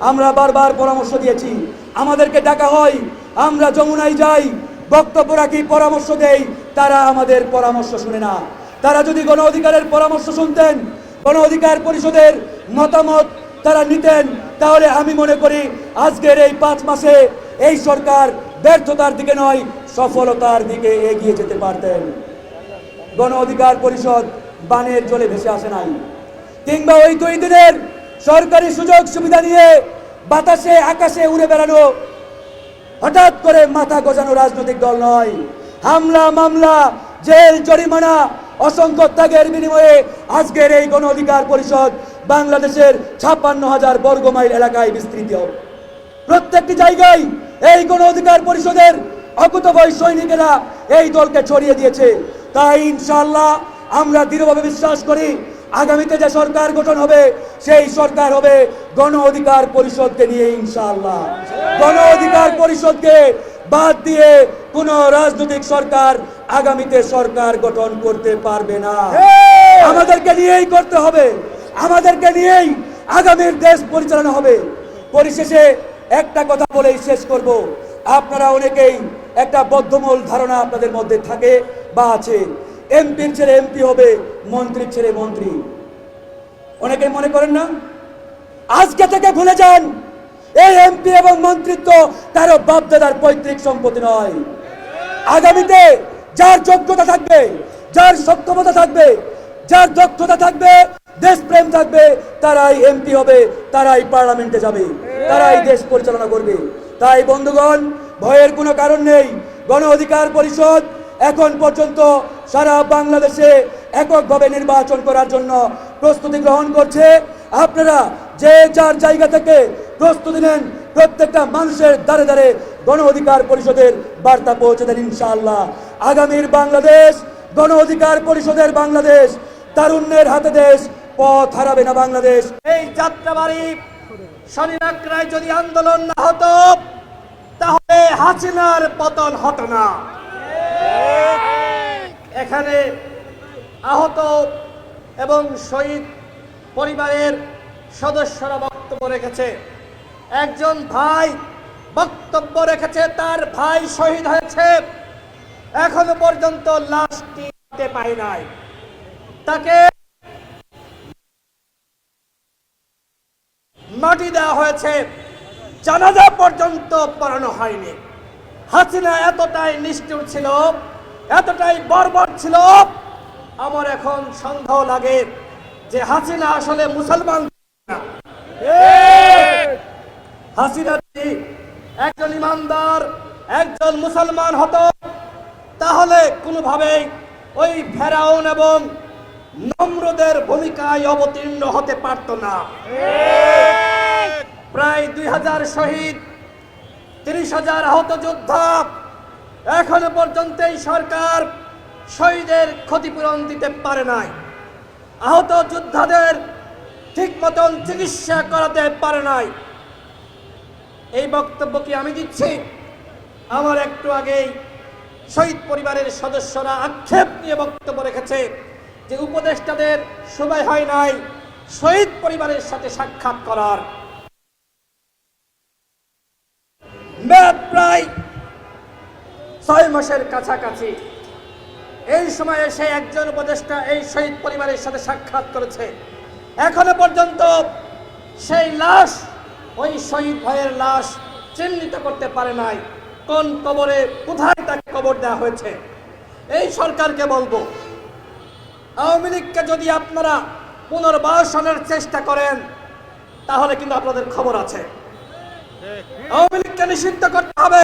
আমরা বারবার পরামর্শ দিয়েছি। আমাদেরকে ডাকা হয়, আমরা যমুনায় যাই, বক্তব্য রাখি, পরামর্শ দেই, তারা আমাদের পরামর্শ শুনে না। তারা যদি গণ অধিকারের পরামর্শ শুনতেন, গণ অধিকার পরিষদের মতামত তারা নিতেন, তাহলে আমি মনে করি আজকের এই পাঁচ মাসে এই সরকার ব্যর্থতার দিকে নয়, সফলতার দিকে এগিয়ে যেতে পারতেন। গণ অধিকার পরিষদ বানের জলে ভেসে আসে নাই। কিংবা ওই দুই দিনের সরকারি সুযোগ সুবিধা নিয়ে বাতাসে, আকাশে উড়ে বেড়ানো, হঠাৎ করে মাথা গজানো রাজনৈতিক দল নয়। হামলা, মামলা, জেল, জরিমানা, অসংখ্য ত্যাগের বিনিময়ে আজকের এই গণ অধিকার পরিষদ বাংলাদেশের ছাপ্পান্ন হাজার বর্গ মাইল এলাকায় বিস্তৃত। প্রত্যেকটি জায়গায় এই গণ অধিকার পরিষদের অকুতভয় সৈনিকেরা এই দলকে ছড়িয়ে দিয়েছে। তাই ইনশাল্লাহ আমরা দৃঢ়ভাবে বিশ্বাস করি আগামীতে যে সরকার গঠন হবে সেই সরকার হবে গণ অধিকার পরিষদকে নিয়ে ইনশাআল্লাহ। গণ অধিকার পরিষদকে বাদ দিয়ে কোন রাজনৈতিক সরকার আগামীতে সরকার গঠন করতে পারবে না। আমাদেরকে নিয়েই করতে হবে। আমাদেরকে নিয়েই আগামীর দেশ পরিচালনা হবে। পরিশেষে একটা কথা বলেই শেষ করব। আপনারা অনেকেই একটা বদ্ধমূল ধারণা আপনাদের মধ্যে থাকে বা আছে। এমপির ছেলে এমপি হবে, মন্ত্রীর ছেলে মন্ত্রী। অনেকে মনে করেন না? আজকে থেকে ভুলে যান, এই এমপি এবং মন্ত্রিত্ব কারও বাপদাদার পৈতৃক সম্পত্তি নয়। আগামীতে যার যোগ্যতা থাকবে, যার সক্ষমতা থাকবে, যার দক্ষতা থাকবে, দেশপ্রেম থাকবে, তারাই এমপি হবে, তারাই পার্লামেন্টে যাবে, তারাই দেশ পরিচালনা করবে। তাই বন্ধুগণ, ভয়ের কোনো কারণ নেই। গণ অধিকার পরিষদ এখন পর্যন্ত সারা বাংলাদেশে এককভাবে নির্বাচন করার জন্য প্রস্তুতি গ্রহণ করছে। আপনারা যে যার জায়গা থেকে প্রস্তুতি নেন, প্রত্যেকটা মানুষের দ্বারে দ্বারে গণ অধিকার পরিষদের বার্তা পৌঁছে দেন ইনশাআল্লাহ। আগামীর বাংলাদেশ, গণ অধিকার পরিষদের বাংলাদেশ, তারুণ্যের হাতে দেশ, পথ হারাবে না বাংলাদেশ। এই যাত্রাবাড়ি শনিরাগ্রায় যদি আন্দোলন না হতো, তাহলে হাসিনার পতন হতো না। এখানে আহত এবং শহীদ পরিবারের সদস্যরা বক্তব্য রেখেছে। একজন ভাই বক্তব্য রেখেছে, তার ভাই শহীদ হয়েছে। এখনও পর্যন্ত লাশটি পাই নাই। তাকে মাটি দেওয়া হয়েছে। জানাজা পর্যন্ত পড়ানো হয়নি। হাসিনা এতটাই নিষ্ঠুর ছিল এতটাই বর্বর ছিল আমার এখন সন্দেহ লাগে যে হাসিনা আসলে মুসলমান। হাসিনা একজন ইমানদার একজন মুসলমান হতো তাহলে কোনোভাবেই ওই ফেরাউন এবং নম্রদের ভূমিকায় অবতীর্ণ হতে পারত না। প্রায় দুই হাজার শহীদ তিরিশ হাজার আহত যোদ্ধা এখনও পর্যন্ত এই সরকার শহীদের ক্ষতিপূরণ দিতে পারে নাই। আহত যোদ্ধাদের ঠিক মতন চিকিৎসা করাতে পারে নাই। এই বক্তব্য কি আমি দিচ্ছি? আমার একটু আগেই শহীদ পরিবারের সদস্যরা আক্ষেপ নিয়ে বক্তব্য রেখেছে যে উপদেষ্টাদের সময় হয় নাই শহীদ পরিবারের সাথে সাক্ষাৎ করার। ছয় মাসের কাছাকাছি। এই সময়ে সে একজন উপদেষ্টা এই শহীদ পরিবারের সাথে সাক্ষাৎ করেছে। এখনও পর্যন্ত সেই লাশ, ওই শহীদ ভাইয়ের লাশ চিহ্নিত করতে পারে নাই। কোন কবরে, কোথায় তাকে কবর দেওয়া হয়েছে? এই সরকারকে বলব, আওয়ামী লীগকে যদি আপনারা পুনর্বাসনের চেষ্টা করেন, তাহলে কিন্তু আপনাদের খবর আছে। আওয়ামী লীগকে নিষিদ্ধ করতে হবে।